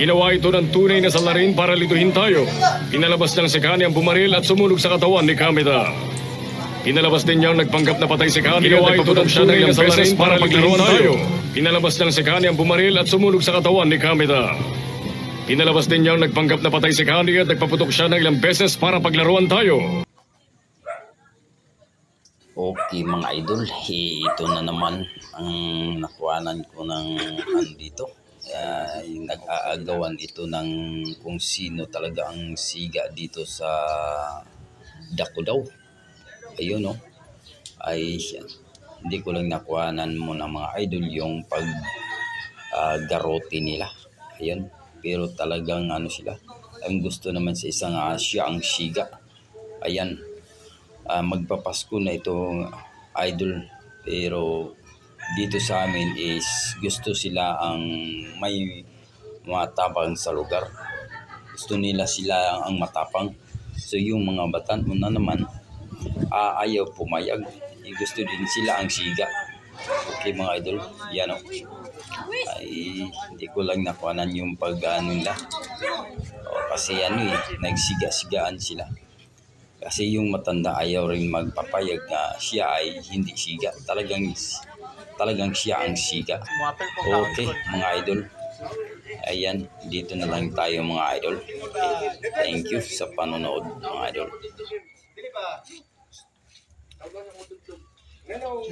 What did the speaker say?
Ginawa ito ng tunay na salarin para lituhin tayo. Pinalabas ng si Kani ang bumaril at sumunog sa katawan ni Kameda. Pinalabas din niyang nagpanggap na patay si Kani Ginawa ito ng tunay na salarin para paglaruan tayo. Pinalabas ng si Kani ang bumaril at sumunog sa katawan ni Kameda. Pinalabas din niyang nagpanggap na patay si Kani at nagpaputok siya ng ilang beses para paglaruan tayo. Okay mga idol, ito na naman ang nakuhanan ko ng andito. Uh, nag-aagawan ito ng kung sino talaga ang siga dito sa Dako daw. Ayun no. Ay hindi ko lang nakuhanan mo ng mga idol yung pag ah, garote nila. Ayun. Pero talagang ano sila. Ang gusto naman sa isang siya ang siga. Ayan ah, magpapasko na itong idol pero dito sa amin is gusto sila ang may matapang sa lugar. Gusto nila sila ang matapang. So yung mga batan mo na naman ah, ayaw pumayag. Eh, gusto din sila ang siga. Okay mga idol? Yan o ay hindi ko lang nakuhanan yung pag ano nila. O, kasi ano eh nagsiga-sigaan sila kasi yung matanda ayaw rin magpapayag na siya ay hindi siga. Talagang talagang siya ang siga. Okay, mga idol. Ayan, dito na lang tayo mga idol. Okay, thank you sa panonood mga idol. Hello.